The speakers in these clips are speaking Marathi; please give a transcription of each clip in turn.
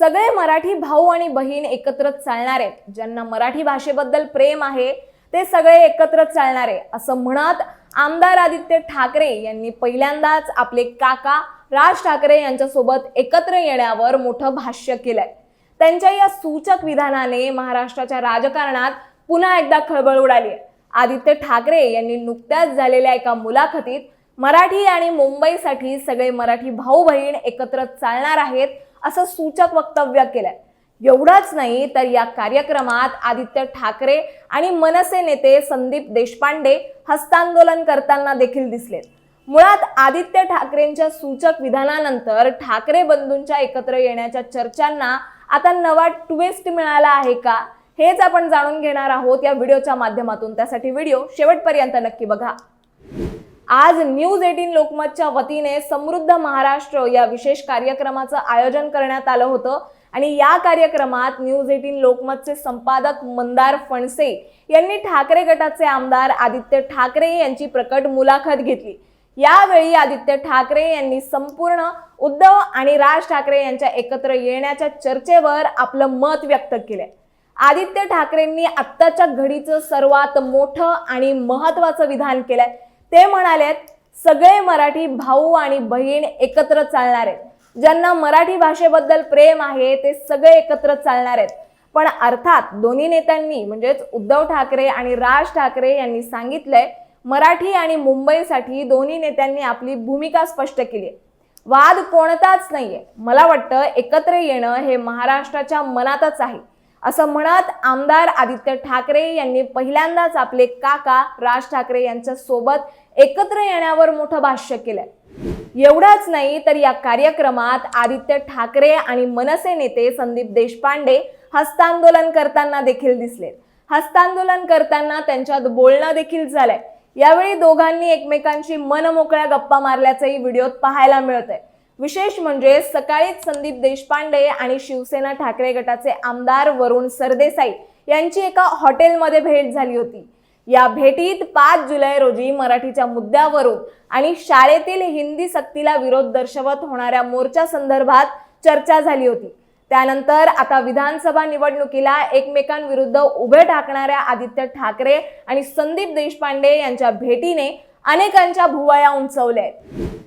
सगळे मराठी भाऊ आणि बहीण एकत्र चालणार आहेत. ज्यांना मराठी भाषेबद्दल प्रेम आहे ते सगळे एकत्र चालणार आहे. असं म्हणत आमदार आदित्य ठाकरे यांनी पहिल्यांदाच आपले काका राज ठाकरे यांच्यासोबत एकत्र येण्यावर मोठं भाष्य केलंय. त्यांच्या या सूचक विधानाने महाराष्ट्राच्या राजकारणात पुन्हा एकदा खळबळ उडाली आहे. आदित्य ठाकरे यांनी नुकत्याच झालेल्या एका मुलाखतीत मराठी आणि मुंबईसाठी सगळे मराठी भाऊ बहीण एकत्र चालणार आहेत असं सूचक वक्तव्य केलंय. एवढंच नाही तर या कार्यक्रमात आदित्य ठाकरे आणि मनसे नेते संदीप देशपांडे हस्तांदोलन करताना देखील दिसलेत. मुळात आदित्य ठाकरेंच्या सूचक विधानानंतर ठाकरे बंधूंच्या एकत्र येण्याच्या चर्चांना आता नवा ट्विस्ट मिळाला आहे का? हेच आपण जाणून घेणार आहोत या व्हिडिओच्या माध्यमातून. त्यासाठी व्हिडिओ शेवटपर्यंत नक्की बघा. आज न्यूज एटीन लोकमतच्या वतीने समृद्ध महाराष्ट्र या विशेष कार्यक्रमाचं आयोजन करण्यात आलं होतं. आणि या कार्यक्रमात न्यूज एटीन लोकमतचे संपादक मंदार फणसे यांनी ठाकरे गटाचे आमदार आदित्य ठाकरे यांची प्रकट मुलाखत घेतली. यावेळी आदित्य ठाकरे यांनी संपूर्ण उद्धव आणि राज ठाकरे यांच्या एकत्र येण्याच्या चर्चेवर आपलं मत व्यक्त केलंय आदित्य ठाकरेंनी आत्ताच्या घडीचं सर्वात मोठं आणि महत्वाचं विधान केलंय. ते म्हणालेत सगळे मराठी भाऊ आणि बहीण एकत्र चालणार आहेत. ज्यांना मराठी भाषेबद्दल प्रेम आहे ते सगळे एकत्र चालणार आहेत. पण अर्थात दोन्ही नेत्यांनी म्हणजेच उद्धव ठाकरे आणि राज ठाकरे यांनी सांगितलंय मराठी आणि मुंबईसाठी दोन्ही नेत्यांनी आपली भूमिका स्पष्ट केली आहे. वाद कोणताच नाहीये. मला वाटतं एकत्र येणं हे महाराष्ट्राच्या मनातच आहे. असं म्हणत आमदार आदित्य ठाकरे यांनी पहिल्यांदाच आपले काका राज ठाकरे यांच्या सोबत एकत्र येण्यावर मोठं भाष्य केलंय. एवढंच नाही तर या कार्यक्रमात आदित्य ठाकरे आणि मनसे नेते संदीप देशपांडे हस्तांदोलन करताना देखील दिसले हस्तांदोलन करताना त्यांच्यात बोलणं देखील झालंय. यावेळी दोघांनी एकमेकांशी मनमोकळ्या गप्पा मारल्याचंही व्हिडिओत पाहायला मिळतंय. विशेष म्हणजे सकाळीच संदीप देशपांडे आणि शिवसेना ठाकरे गटाचे आमदार वरुण सरदेसाई यांची एका हॉटेलमध्ये भेट झाली होती. या भेटीत पाच जुलै रोजी मराठीच्या मुद्द्यावरून आणि शाळेतील हिंदी सक्तीला विरोध दर्शवत होणाऱ्या मोर्चा संदर्भात चर्चा झाली होती. त्यानंतर आता विधानसभा निवडणुकीला एकमेकांविरुद्ध उभे ठाकणाऱ्या आदित्य ठाकरे आणि संदीप देशपांडे यांच्या भेटीने अनेकांच्या भुवया उंचवल्या आहेत.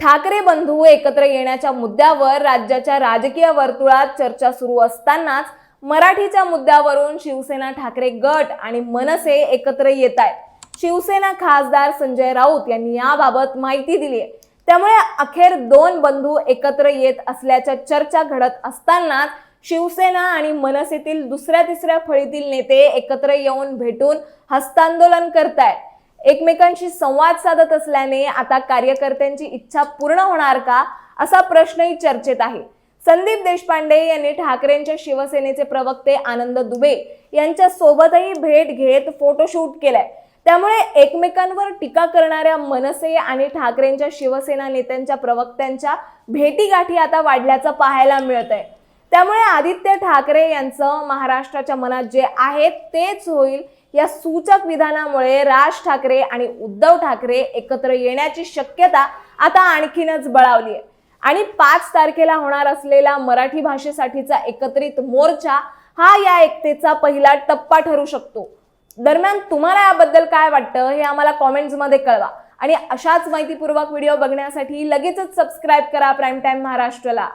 ठाकरे बंधू एकत्र येण्याच्या मुद्द्यावर राज्याच्या राजकीय वर्तुळात चर्चा सुरू असतानाच मराठीच्या मुद्द्यावरून शिवसेना ठाकरे गट आणि मनसे एकत्र येत आहेत शिवसेना खासदार संजय राऊत यांनी याबाबत माहिती दिली आहे त्यामुळे अखेर दोन बंधू एकत्र येत असल्याच्या चर्चा घडत असतानाच शिवसेना आणि मनसेतील दुसऱ्या तिसऱ्या फळीतील नेते एकत्र येऊन भेटून हस्तांदोलन करतायत. एकमेकांशी संवाद साधत असल्याने आता कार्यकर्त्यांची इच्छा पूर्ण होणार का असा प्रश्नही चर्चेत आहे. संदीप देशपांडे यांनी ठाकरेंच्या शिवसेनेचे प्रवक्ते आनंद दुबे यांच्या सोबतही भेट घेत फोटोशूट केलाय. त्यामुळे एकमेकांवर टीका करणाऱ्या मनसे आणि ठाकरेंच्या शिवसेना नेत्यांच्या प्रवक्त्यांच्या भेटीगाठी आता वाढल्याचं पाहायला मिळत आहे त्यामुळे आदित्य ठाकरे यांचं महाराष्ट्राच्या मनात जे आहे तेच होईल या सूचक विधानामुळे राज ठाकरे आणि उद्धव ठाकरे एकत्र येण्याची शक्यता आता आणखीनच बळावली आहे. आणि पाच तारखेला होणार असलेला मराठी भाषेसाठीचा एकत्रित मोर्चा हा या एकतेचा पहिला टप्पा ठरू शकतो. दरम्यान तुम्हाला याबद्दल काय वाटतं हे आम्हाला कॉमेंट्समध्ये कळवा. आणि अशाच माहितीपूर्वक व्हिडिओ बघण्यासाठी लगेचच सबस्क्राईब करा प्राईम टाईम महाराष्ट्राला.